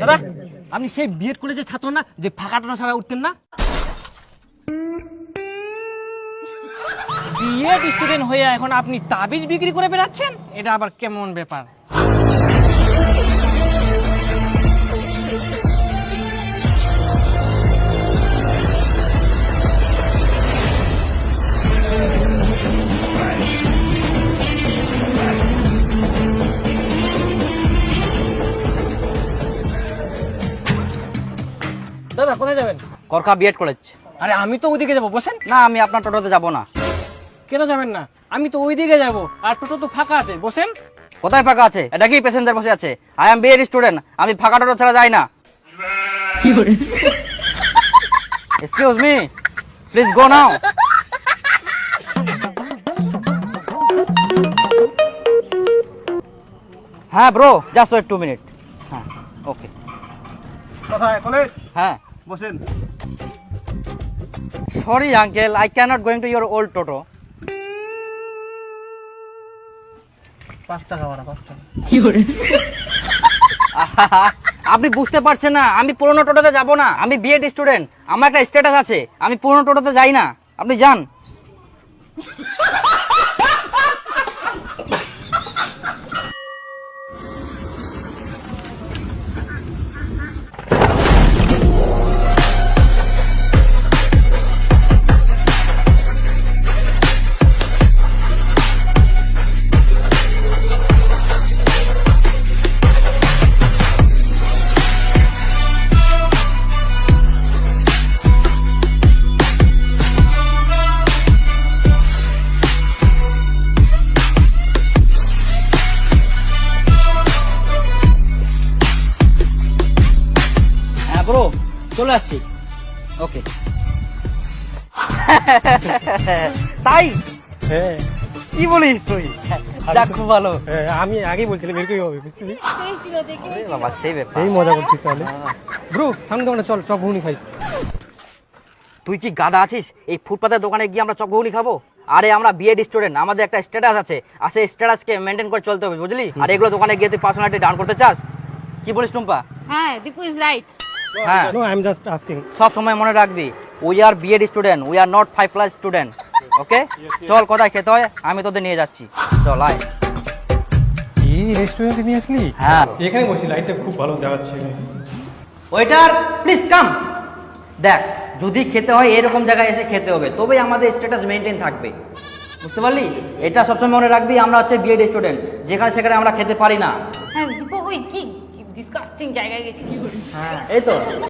দাদা, আপনি সেই বিএড কলেজের ছাত্র না যে ফাঁকাটা ছাড়া উঠতেন না? বিএড স্টুডেন্ট হয়ে এখন আপনি তাবিজ বিক্রি করে বেড়াচ্ছেন? এটা আবার কেমন ব্যাপার? কোথায় যাবেন? করকা বিএড কলেজ আরে আমি তো ওইদিকে যাব বসেন। না আমি আপনার টোটোতে যাব না। কেন যাবেন না? আমি তো ওইদিকে যাব আর টোটো তো ফাঁকা আছে বসেন। কোথায় ফাঁকা আছে? এটা কি প্যাসেঞ্জার বসে আছে? আই এম বিএড স্টুডেন্ট আমি ফাঁকা টোটো ছাড়া যাই না। Excuse me please go now হ্যাঁ bro just wait two minute হ্যাঁ ওকে কোথায় কলেজ হ্যাঁ। বসেন। Sorry uncle I cannot going to your old টোটো পাঁচ টাকা ভাড়া পাঁচ টাকা। আপনি বুঝতে পারছেন না আমি পুরোনো টোটোতে যাব না আমি বিএড স্টুডেন্ট আমার একটা স্ট্যাটাস আছে আমি পুরোনো টোটোতে যাই না। আপনি যান। ব্রো চলে আসছি। ওকে তাই? হ্যাঁ। কি বলিস তুই? যাক খুব ভালো। হ্যাঁ, আমি আগেই বলছিলাম এরকমই হবে বুঝতে বাবা সেই ব্যাপার। এই মজা করছিস তাহলে। ব্রো সামনে দোকানে চল চপ ঘুগনি খাই। তুই কি গাদা আছিস? এই ফুটপাতের দোকানে গিয়ে আমরা চকঘুগনি খাব? আরে আমরা বিএড স্টুডেন্ট আমাদের একটা স্ট্যাটাস আছে। আর সেই স্ট্যাটাসকে মেনটেন করে চলতে হবে বুঝলি? আর এগুলো দোকানে গিয়ে তুই পার্সোনালিটি ডাউন করতে চাস? কি বলিস টুম্পা? হ্যাঁ দীপু ইজ রাইট হ্যাঁ। No I am just asking সব সময় মনে রাখবি we are B Ed student we are not five class student okay চল কোথায় খেতে হয়? আমি তোদের নিয়ে যাচ্ছি। চল আয়। এই রেস্টুরেন্টে নিয়ে আসলি? হ্যাঁ। এখানে বসি লাইটটা খুব ভালো দেখাচ্ছে। ওয়েটার প্লিজ কাম দেখ যদি খেতে হয় এরকম জায়গায় এসে খেতে হবে তবেই আমাদের স্ট্যাটাস মেনটেন থাকবে। বুঝতে পারলি? এটা সবসময় মনে রাখবি আমরা হচ্ছে বিএড স্টুডেন্ট যেখানে সেখানে আমরা খেতে পারি না। হ্যাঁ ওই কি? ডিসকাস্টিং জায়গায় গেছি হ্যাঁ এই তো।